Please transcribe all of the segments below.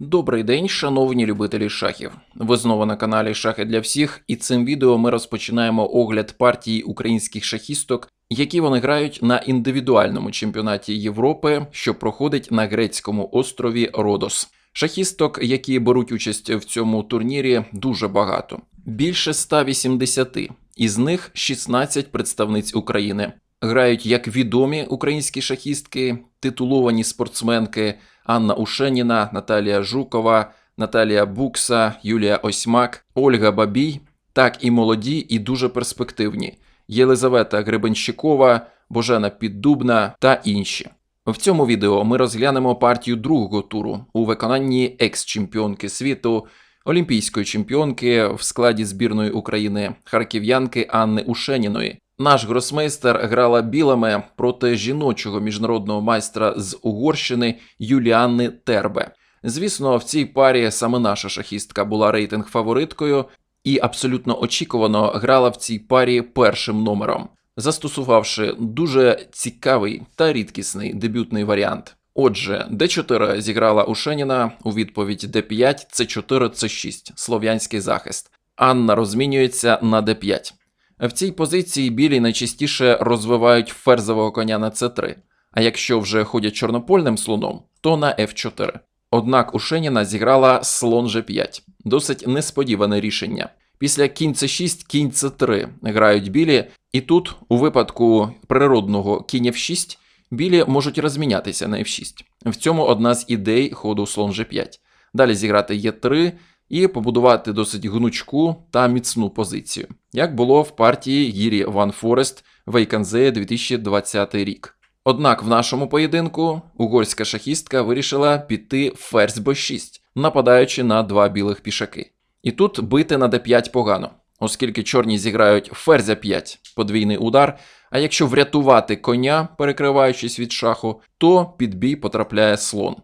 Добрий день, шановні любителі шахів. Ви знову на каналі Шахи для всіх, і цим відео ми розпочинаємо огляд партії українських шахісток, які вони грають на індивідуальному чемпіонаті Європи, що проходить на грецькому острові Родос. Шахісток, які беруть участь в цьому турнірі, дуже багато. Більше 180, із них 16 представниць України. Грають як відомі українські шахістки, титуловані спортсменки Анна Ушеніна, Наталія Жукова, Наталія Букса, Юлія Осьмак, Ольга Бабій, так і молоді, і дуже перспективні Єлизавета Гребенщикова, Божена Піддубна та інші. В цьому відео ми розглянемо партію другого туру у виконанні екс-чемпіонки світу, олімпійської чемпіонки в складі збірної України харків'янки Анни Ушеніної. Наш гросмейстер грала білими проти жіночого міжнародного майстра з Угорщини Юліани Тербе. Звісно, в цій парі саме наша шахістка була рейтинг фавориткою і абсолютно очікувано грала в цій парі першим номером, застосувавши дуже цікавий та рідкісний дебютний варіант. Отже, d4 зіграла Ушеніна у відповідь d5, c4, c6 слов'янський захист. Анна розмінюється на d5. В цій позиції білі найчастіше розвивають ферзового коня на c3, а якщо вже ходять чорнопольним слоном, то на f4. Однак Ушеніна зіграла слон g5. Досить несподіване рішення. Після кінь c6, кінь c3 грають білі, і тут, у випадку природного кінь f6, білі можуть розмінятися на f6. В цьому одна з ідей ходу слон g5. Далі зіграти e3 і побудувати досить гнучку та міцну позицію, як було в партії Гірі Ван Форест Вейканзея 2020 рік. Однак в нашому поєдинку угорська шахістка вирішила піти ферзь b6, нападаючи на два білих пішаки. І тут бити на d5 погано, оскільки чорні зіграють ферзя 5, подвійний удар. А якщо врятувати коня, перекриваючись від шаху, то під бій потрапляє слон.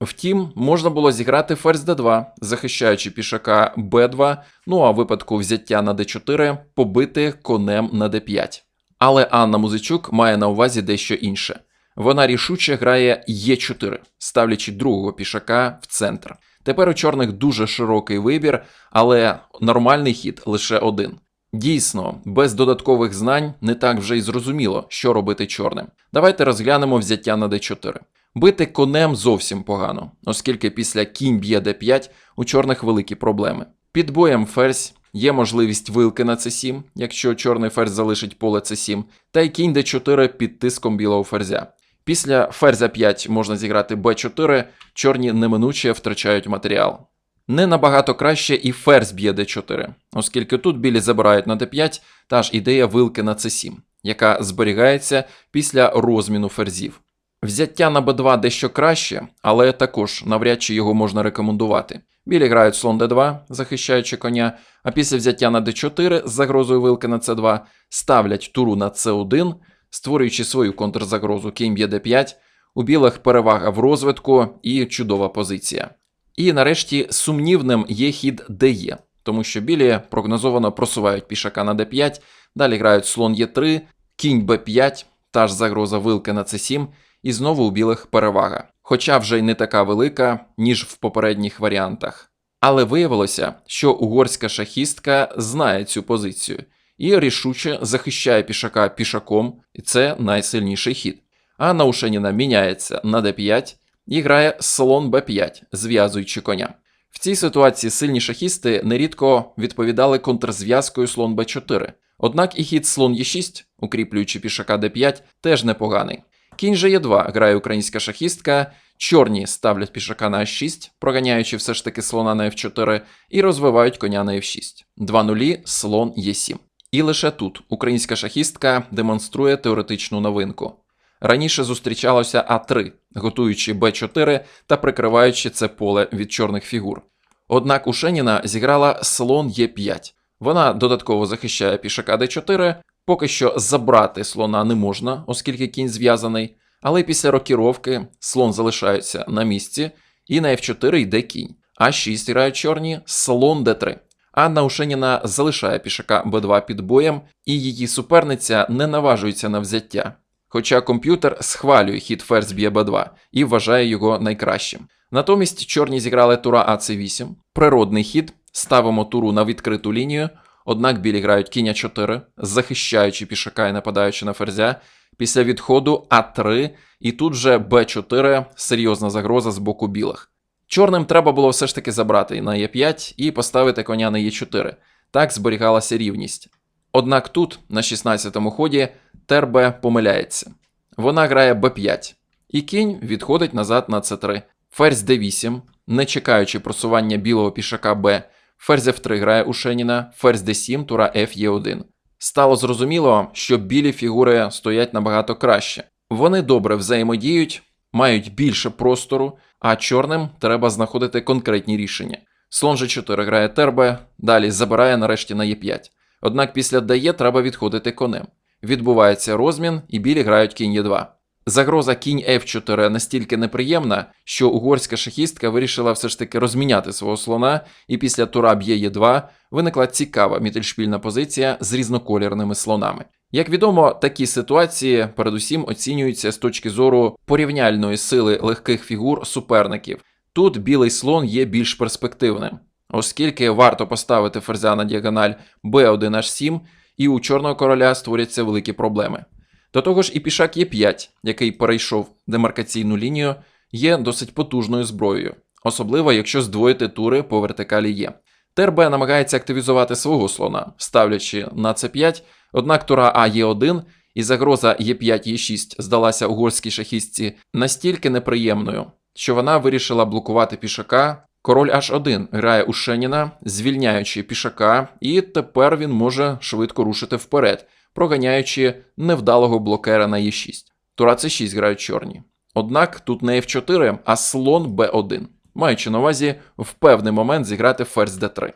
Втім, можна було зіграти ферзь d2, захищаючи пішака b2, ну а в випадку взяття на d4 побити конем на d5. Але Анна Музичук має на увазі дещо інше. Вона рішуче грає e4, ставлячи другого пішака в центр. Тепер у чорних дуже широкий вибір, але нормальний хід лише один. Дійсно, без додаткових знань не так вже й зрозуміло, що робити чорним. Давайте розглянемо взяття на d4. Бити конем зовсім погано, оскільки після кінь б'є d5 у чорних великі проблеми. Під боєм ферзь є можливість вилки на c7, якщо чорний ферзь залишить поле c7, та й кінь d4 під тиском білого ферзя. Після ферзя 5 можна зіграти b4, чорні неминуче втрачають матеріал. Не набагато краще і ферзь б'є d4, оскільки тут білі забирають на d5 та ж ідея вилки на c7, яка зберігається після розміну ферзів. Взяття на b2 дещо краще, але також навряд чи його можна рекомендувати. Білі грають слон d2, захищаючи коня, а після взяття на d4 з загрозою вилки на c2 ставлять туру на c1, створюючи свою контрзагрозу кінь б'є d5, у білих перевага в розвитку і чудова позиція. І нарешті сумнівним є хід DE, тому що білі прогнозовано просувають пішака на d5, далі грають слон e3, кінь b5, та ж загроза вилки на c7, і знову у білих перевага, хоча вже й не така велика, ніж в попередніх варіантах. Але виявилося, що угорська шахістка знає цю позицію і рішуче захищає пішака пішаком, і це найсильніший хід. А Наушеніна міняється на d5 і грає слон b5, зв'язуючи коня. В цій ситуації сильні шахісти нерідко відповідали контрзв'язкою слон b4. Однак і хід слон e6, укріплюючи пішака d5, теж непоганий. Кінь же Е2 грає українська шахістка, чорні ставлять пішака на H6, проганяючи все ж таки слона на F4, і розвивають коня на F6. 2-0, слон Е7. І лише тут українська шахістка демонструє теоретичну новинку. Раніше зустрічалося А3, готуючи Б4 та прикриваючи це поле від чорних фігур. Однак Ушеніна зіграла слон Е5. Вона додатково захищає пішака d4, поки що забрати слона не можна, оскільки кінь зв'язаний, але після рокіровки слон залишається на місці, і на f4 йде кінь. А6 грають чорні, слон d3. Анна Ушеніна залишає пішака b2 під боєм, і її суперниця не наважується на взяття. Хоча комп'ютер схвалює хід ферзь б'є b2 і вважає його найкращим. Натомість чорні зіграли тура АЦ8, природний хід, ставимо туру на відкриту лінію, однак білі грають кінь 4, захищаючи пішака і нападаючи на ферзя. Після відходу А3, і тут же Б4 серйозна загроза з боку білих. Чорним треба було все ж таки забрати на Е5 і поставити коня на Е4. Так зберігалася рівність. Однак тут, на 16-му ході, Тербе помиляється. Вона грає Б5, і кінь відходить назад на С3. Ферзь Д8, не чекаючи просування білого пішака Б, ферзь F3 грає у Шеніна, ферзь Д7, тура Ф Е1. Стало зрозуміло, що білі фігури стоять набагато краще. Вони добре взаємодіють, мають більше простору, а чорним треба знаходити конкретні рішення. Слон G4 грає тербе, далі забирає нарешті на Е5. Однак після дає треба відходити конем. Відбувається розмін, і білі грають кінь Е2. Загроза кінь F4 настільки неприємна, що угорська шахістка вирішила все ж таки розміняти свого слона, і після тура б'є Е2 виникла цікава мітельшпільна позиція з різноколірними слонами. Як відомо, такі ситуації передусім оцінюються з точки зору порівняльної сили легких фігур суперників. Тут білий слон є більш перспективним, оскільки варто поставити ферзя на діагональ B1H7, і у чорного короля створяться великі проблеми. До того ж, і пішак Е5, який перейшов демаркаційну лінію, є досить потужною зброєю, особливо якщо здвоїти тури по вертикалі Є. ТРБ намагається активізувати свого слона, ставлячи на С5, однак тура А Е1 і загроза Е5 Е6 здалася угорській шахістці настільки неприємною, що вона вирішила блокувати пішака. Король H1 грає у Шеніна, звільняючи пішака, і тепер він може швидко рушити вперед, проганяючи невдалого блокера на Е6. Тура С6 грають чорні. Однак тут не F4, а слон Б1, маючи на увазі в певний момент зіграти ферзь d3.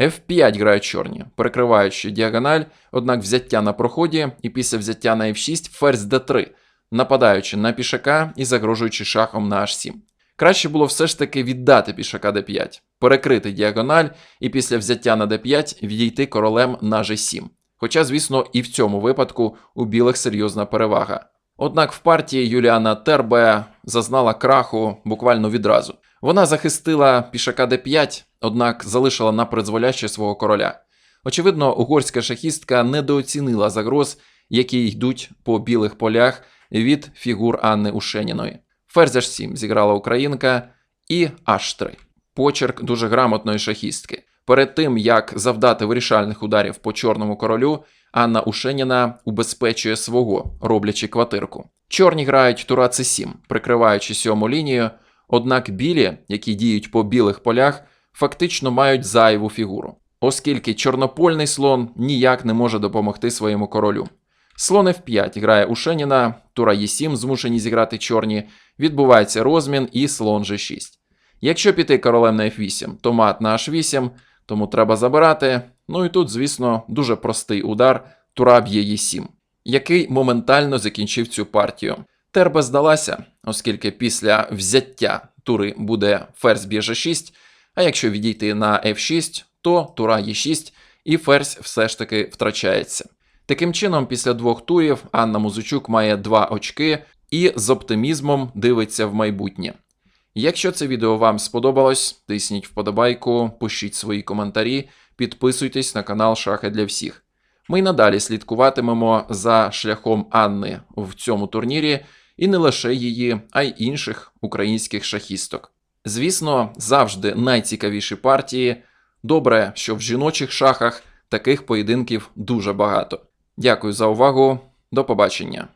F5 грають чорні, перекриваючи діагональ, однак взяття на проході, і після взяття на F6 ферзь d3, нападаючи на пішака і загрожуючи шахом на H7. Краще було все ж таки віддати пішака d5, перекрити діагональ і після взяття на d5 відійти королем на g7. Хоча, звісно, і в цьому випадку у білих серйозна перевага. Однак в партії Юліана Тербе зазнала краху буквально відразу. Вона захистила пішака d5, однак залишила на призволяще свого короля. Очевидно, угорська шахістка недооцінила загроз, які йдуть по білих полях від фігур Анни Ушеніної. Ферзь H7 зіграла українка і H3. Почерк дуже грамотної шахістки. Перед тим як завдати вирішальних ударів по чорному королю, Анна Ушеніна убезпечує свого, роблячи квартирку. Чорні грають тура c7, прикриваючи сьому лінію, однак білі, які діють по білих полях, фактично мають зайву фігуру, оскільки чорнопольний слон ніяк не може допомогти своєму королю. Слон F5 грає Ушеніна, тура Е7 змушені зіграти чорні, відбувається розмін і слон G6. Якщо піти королем на F8, то мат на H8, тому треба забирати. Ну і тут, звісно, дуже простий удар тура б'є Е7, який моментально закінчив цю партію. Терба здалася, оскільки після взяття тури буде ферзь б'є G6, а якщо відійти на F6, то тура Е6 і ферзь все ж таки втрачається. Таким чином, після двох турів Анна Музичук має два очки і з оптимізмом дивиться в майбутнє. Якщо це відео вам сподобалось, тисніть вподобайку, пишіть свої коментарі, підписуйтесь на канал Шахи для всіх. Ми й надалі слідкуватимемо за шляхом Анни в цьому турнірі і не лише її, а й інших українських шахісток. Звісно, завжди найцікавіші партії. Добре, що в жіночих шахах таких поєдинків дуже багато. Дякую за увагу, до побачення.